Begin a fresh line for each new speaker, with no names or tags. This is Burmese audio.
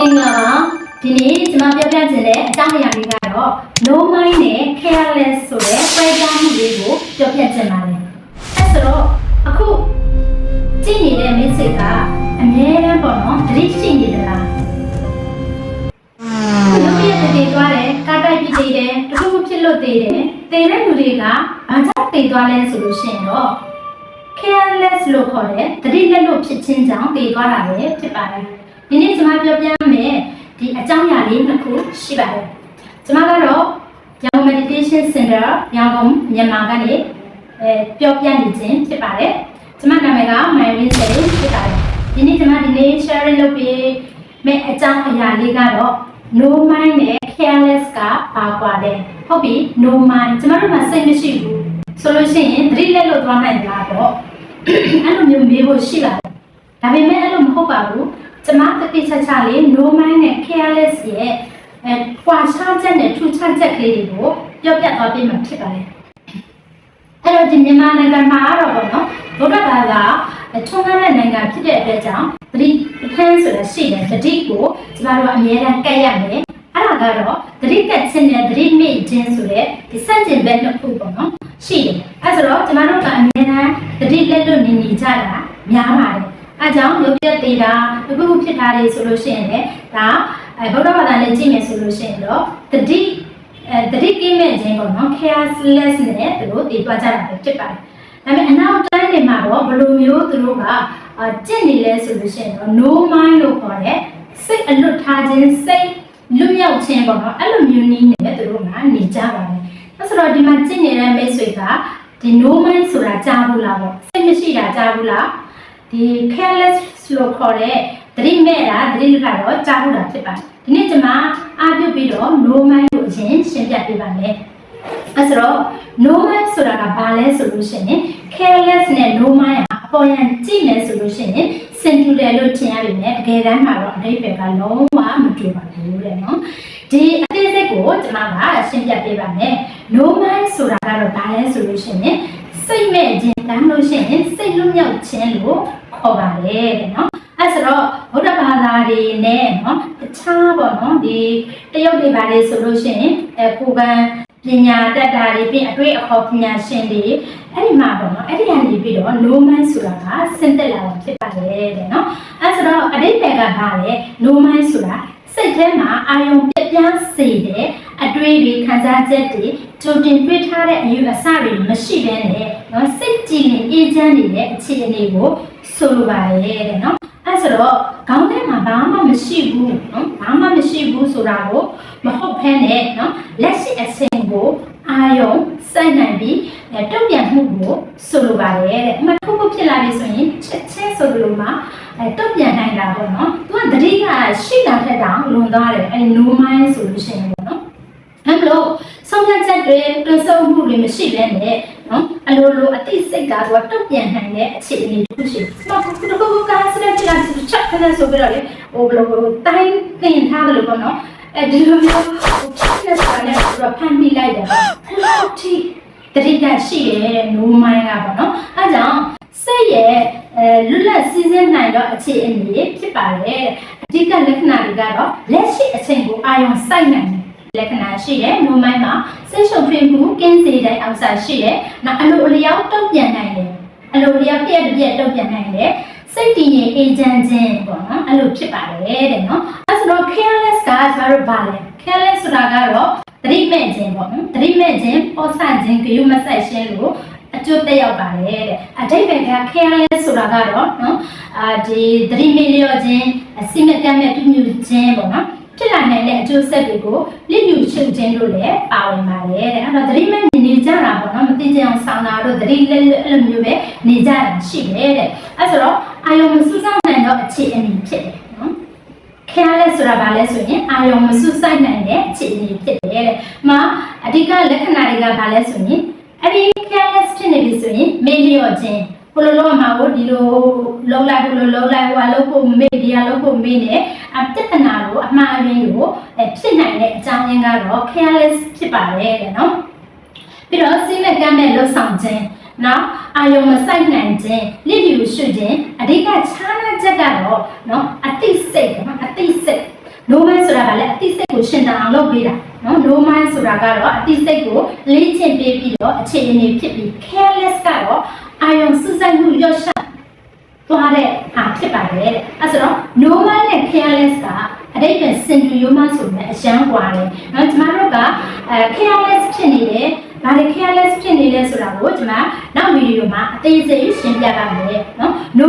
မင်္ဂလာပါဒီနေ့ကျွန်မပြောပြချင်တဲ့အကြောင်းအရာလေးကတော့ no mind နဲ့ careless ဆိုတဲ့ပွဲကြားမှုလေးကိုပြောပြချင်ပါတယ်အဲဆိုတော့အခုကြည့်နေတဲ့ message ကအမြဲတမ်းပေါ့နော်သတိရှိနေသလားလူပြည့်တည်သွားတယ်ကားတိုက်ပြီးတည်တယ်တခုခုဖြစ်လို့တည်တယ်တည်တဲ့လူတွေကဘာကြောင့်တည်သွားလဲဆိုလို့ရှိရင်တော့ careless လို့ခေါ်တဲ့သတိလက်လို့ဖြစ်ခြင်းကြောင့်တည်သွားတာပဲဖြစ်ပါတယ် ဒီနေ့ကျွန်မပြောပြမယ်ဒီအကြောင်းအရာလေးနှစ်ခုရှိပါတယ်ကျွန်မကတော့ရန်ကုန် meditation center ရန်ကုန်မြန်မာကနေအဲပြောပြနေခြင်းဖြစ်ပါတယ်ကျွန်မနာမည်က Myrin Say ဖြစ်ပါတယ်ဒီနေ့ကျွန်မဒီနေ့ sharing လုပ်ပေးမယ့်အကြောင်းအရာလေးကတော့ no mind နဲ့ careless ကပါကွာတယ်ဟုတ်ပြီ no mind ကျွန်တော်တို့မှာစိတ်မရှိဘူးဆိုလို့ရှိရင်သတိလက်လို့သွားနိုင်လားတော့အဲ့လိုမျိုးမေးဖို့ရှိပါတယ်ဒါပေမဲ့အဲ့လိုမဟုတ်ပါဘူး ကျမတတိချာချာလေး no mind နဲ့ careless ရဲ့အဲကွာခြားချက်နဲ့ထူးခြားချက်ကလေးတွေကိုပြောပြသွားပေးမှာဖြစ်ပါတယ်အဲ့တော့ဒီမြန်မာနိုင်ငံမှာတော့ဗောနော်ဗုဒ္ဓဘာသာထုံးကားတဲ့နိုင်ငံဖြစ်တဲ့အတွက်ကြောင့်သတိပဋ္ဌာန်းဆိုတာရှိတယ်သတိကိုကျမတို့ကအမြဲတမ်းကပ်ရမယ်အဲ့ဒါကတော့သတိကပ်ခြင်းနဲ့သတိမေ့ခြင်းဆိုတဲ့ဒီစန့်ကျင်ဘက်နှစ်ခုပေါ့နော်ရှိတယ်အဲ့ဆိုတော့ကျမတို့ကအမြဲတမ်းသတိလက်လွတ်နေနေကြတာများပါတယ် အဲကြောင့်ရုပ်ပြတ်သေးတာတစ်ခုခုဖြစ်တာတွေဆိုလို့ရှိရင်လည်းဒါအဲဗုဒ္ဓဘာသာနဲ့ကြည့်မယ်ဆိုလို့ရှိရင်တော့သတိအဲသတိကင်းမဲ့ခြင်းပေါ့နော် careless နဲ့သူတို့တည်သွားကြတာပဲဖြစ်ပါတယ်ဒါပေမဲ့အနောက်တိုင်းတွေမှာတော့ဘယ်လိုမျိုးသူတို့ကအာကျင့်နေလဲဆိုလို့ရှိရင်တော့ no mind လို့ခေါ်တဲ့စိတ်အလွတ်ထားခြင်းစိတ်လွတ်မြောက်ခြင်းပေါ့နော်အဲ့လိုမျိုးနည်းနဲ့သူတို့ကနေကြပါတယ်အဲဆိုတော့ဒီမှာကျင့်နေတဲ့မိတ်ဆွေကဒီ no mind ဆိုတာကြားဘူးလားပေါ့စိတ်မရှိတာကြားဘူးလား ဒီ careless လို့ခေါ်တဲ့သတိမဲ့တာသတိလွတ်တာတော့ကြားဘူးတာဖြစ်ပါတယ်ဒီနေ့ကျွန်မအားပြုပြီးတော့ no mind ကိုအရင်ရှင်းပြပေးပါမယ်အဲဆိုတော့ no mind ဆိုတာကဘာလဲဆိုလို့ရှိရင် careless နဲ့ no mind အပေါ်ရန်ကြည့်မယ်ဆိုလို့ရှိရင်စင်တူတယ်လို့ထင်ရပေမဲ့တကယ်တမ်းမှာတော့အဓိပ္ပာယ်ကလုံးဝမတူပါဘူးတဲ့နော်ဒီအသေးစိတ်ကိုကျွန်မကရှင်းပြပေးပါမယ် no mind ဆိုတာကတော့ဘာလဲဆိုလို့ရှိရင်စိတ်မဲ့ခြင်းတမ်းလို့ရှိရင်စိတ်လွတ်မြောက်ခြင်းလို့ ခေါ်ပါတယ်တဲ့နော်အဲဆိုတော့ဗုဒ္ဓဘာသာတွေနဲ့နော်တခြားပေါ့နော်ဒီတရုတ်တွေဘာတွေဆိုလို့ရှိရင်အဲကိုကံပညာတတ်တာတွေပြီးအတွေ့အခေါ်ပညာရှင်တွေအဲ့ဒီမှာပေါ့နော်အဲ့ဒီကနေပြီးတော့ no man ဆိုတာကစင်တက်လာတာဖြစ်ပါတယ်တဲ့နော်အဲဆိုတော့အတိတ်ကဘာလဲ no man ဆိုတာစိတ်ထဲမှာအာယုံပြက်ပြားစေတဲ့ အတွေ့တွေခံစားချက်တွေကြိုတင်တွေးထားတဲ့အယူအဆတွေမရှိဘဲနဲ့နော်စိတ်ကြည်လင်အေးချမ်းနေတဲ့အခြေအနေကိုဆိုလိုပါတယ်တဲ့နော်အဲဆိုတော့ခေါင်းထဲမှာဘာမှမရှိဘူးနော်ဘာမှမရှိဘူးဆိုတာကိုမဟုတ်ဘဲနဲ့နော်လက်ရှိအချိန်ကိုအာယုံစိုက်နိုင်ပြီးအဲတုံ့ပြန်မှုကိုဆိုလိုပါတယ်တဲ့အမှတစ်ခုခုဖြစ်လာပြီဆိုရင်ချက်ချင်းဆိုလိုမှအဲတုံ့ပြန်နိုင်တာပေါ့နော်သူကတတိကရှိတာထက်တောင်လွန်သွားတယ်အဲ no mind ဆိုလို့ရှိရင်ပေါ့နော်အဲ မလို့ဆုံးဖြတ်ချက်တွေတွန်းဆုပ်မှုတွေမရှိဘဲနဲ့နော်အလိုလိုအသိစိတ်ကသူကတုံ့ပြန်နိုင်တဲ့အခြေအနေတစ်ခုရှိတယ်။ဘာလို့ဒီလိုကစရက်ချာချက်ခနဲ့ဆိုပြီးတော့လေဟိုဘယ်လိုတိုင်းတင်ထားတယ်လို့ပေါ့နော်။အဲဒီလိုမျိုးဟိုချက်နဲ့ဆိုတာနဲ့သူကဖန်ပြီးလိုက်တယ်ပေါ့။အဲ့လိုထိတတိကရှိတယ် no mind ကပေါ့နော်။အဲကြောင့်စိတ်ရဲ့အဲလွတ်လပ်စီးစင်းနိုင်တော့အခြေအနေဖြစ်ပါတယ်။အဓိကလက္ခဏာတွေကတော့လက်ရှိအချိန်ကိုအာရုံစိုက်နိုင်တယ် လက္ခဏာရှိတယ်နိုမိုင်းမှာစိတ်ရှုပ်ထွေးမှုကင်းစေတဲ့အောက်စာရှိတယ်နောက်အလိုအလျောက်တုံ့ပြန်နိုင်တယ်အလိုအလျောက်ပြည့်ပြည့်တုံ့ပြန်နိုင်တယ်စိတ်တည်ငြိမ်အေးချမ်းခြင်းပေါ့နော်အဲ့လိုဖြစ်ပါတယ်တဲ့နော်အဲဆိုတော့ careless ကကျမတို့ဗာလဲ careless ဆိုတာကတော့သတိမဲ့ခြင်းပေါ့နော်သတိမဲ့ခြင်းပေါ်ဆခြင်းဂရုမစိုက်ခြင်းလို့အကျိုးတက်ရောက်ပါတယ်တဲ့အတိတ်ဘက်က careless ဆိုတာကတော့နော်အာဒီသတိမေ့လျော့ခြင်းအစိမကမ်းမဲ့ပြုမြူခြင်းပေါ့နော်ဖြစ်လာ နိုင်တဲ့အကျိုးဆက်တွေကိုလစ်လျူရှုပ်ခြင်းတို့လည်းပါဝင်ပါတယ်တဲ့အဲ့တော့သတိမဲ့နေကြတာပေါ့နော်မသိကြအောင်ဆောင်းတာတို့သတိလက်အဲ့လိုမျိုးပဲနေကြတာရှိတယ်တဲ့အဲ့ဆိုတော့အာယုံမစူးစောင်းနိုင်တော့အခြေအနေဖြစ်တယ်နော် careless ဆိုတာဘာလဲဆိုရင်အာယုံမစူးစိုက်နိုင်တဲ့အခြေအနေဖြစ်တယ်တဲ့။မှာအဓိကလက္ခဏာတွေကဘာလဲဆိုရင်အဲ့ဒီ careless ဖြစ်နေပြီဆိုရင်မေ့လျော့ခြင်းဟို လိုလိုမှာကိုဒီလိုလုံးလိုက်ဟိုလိုလုံးလိုက်ဟိုလိုဖို့မေ့ဒီဟာလို့ဖို့မေ့နေအပြဿနာကိုအမှားအယွင်းကိုဖြစ်နိုင်တဲ့အကြောင်းရင်းကတော့ careless ဖြစ်ပါတယ်တဲ့နော်။ပြီးတော့စိတ်နဲ့ကမ်းမဲ့လှုပ်ဆောင်ခြင်းနော်အာယုံမဆိုင်နိုင်ခြင်းလစ်လျူရှုခြင်းအဓိကခြားနာချက်ကတော့နော်အတိစိတ်နော်အတိစိတ် no mind ဆိုတာကလည်းအတိစိတ်ကိုရှင်းတန်အောင်လုပ်ပေးတာနော် no mind ဆိုတာကတော့အတိစိတ်ကိုလေ့ကျင့်ပေးပြီးတော့အခြေအနေဖြစ်ပြီး careless ကတော့ အာယုံစူးစိုက်မှုရော့ရှက်သွားတဲ့ဟာဖြစ်ပါတယ်တဲ့အဲဆိုတော့ no mind နဲ့ careless ကအတိတ်ပဲစင်တူရိုးမဆိုတဲ့အရန်กว่าတယ်နော်ကျမတို့ကအဲ careless ဖြစ်နေတယ်ဘာလဲ careless ဖြစ်နေလဲဆိုတာကိုကျွန်မနောက်ဗီဒီယိုမှာအသေးစိတ်ရှင်းပြပါမယ်နော် no